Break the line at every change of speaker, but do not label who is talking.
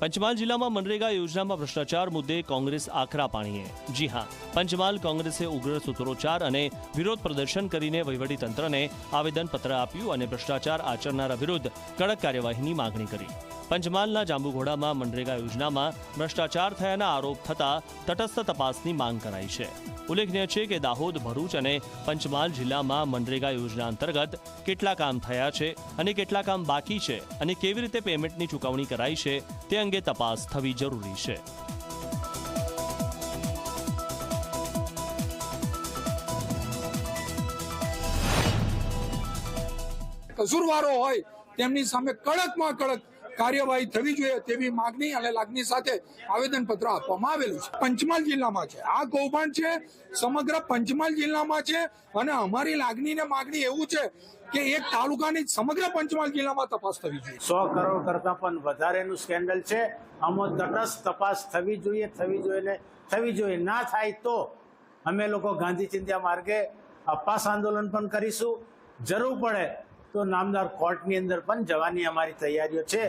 પંચમહાલ જિલ્લામાં મનરેગા યોજનામાં ભ્રષ્ટાચાર મુદ્દે કોંગ્રેસ આકરા પાણીએ. જી હા, પંચમહાલ કોંગ્રેસે ઉગ્ર સૂત્રોચ્ચાર અને વિરોધ પ્રદર્શન કરીને વહીવટીતંત્રને આવેદનપત્ર આપ્યું અને ભ્રષ્ટાચાર આચરનારા વિરુદ્ધ કડક કાર્યવાહીની માગણી કરી. પંચમહાલના જાંબુઘોડામાં મનરેગા યોજનામાં ભ્રષ્ટાચાર થયાના આરોપ થતા તટસ્થ તપાસની માંગ કરાઈ છે. ઉલ્લેખનીય છે કે દાહોદ, ભરૂચ અને પંચમહાલ જિલ્લામાં મનરેગા યોજના અંતર્ગત કેટલા કામ થયા છે અને કેટલા કામ બાકી છે અને કેવી રીતે પેમેન્ટની ચૂકવણી કરાઈ છે તે અંગે તપાસ થવી જરૂરી છે.
કસૂરવારો હોય તેમની સામે કડકમાં કડક કાર્યવાહી થવી જોઈએ તેવી માગણી અને લાગણી સાથે આવેદનપત્ર આપવામાં આવેલું છે. પંચમહાલ જિલ્લામાં છે. આ કૌભાંડ છે, સમગ્ર પંચમહાલ જિલ્લામાં છે અને અમારી લાગણી ને માગણી એવું છે કે એક તાલુકાની સમગ્ર પંચમહાલ જિલ્લામાં તપાસ થવી જોઈએ.
સો કરોડ કરતા પણ વધારેનું સ્કેન્ડલ છે. આમાં તટસ્થ તપાસ થવી જોઈએ થવી જોઈએ ને થવી જોઈએ. ના થાય તો અમે લોકો ગાંધી ચિંતા માર્ગે અપાસ આંદોલન પણ કરીશું. જરૂર પડે તો નામદાર કોર્ટની અંદર પણ જવાની અમારી તૈયારીઓ છે.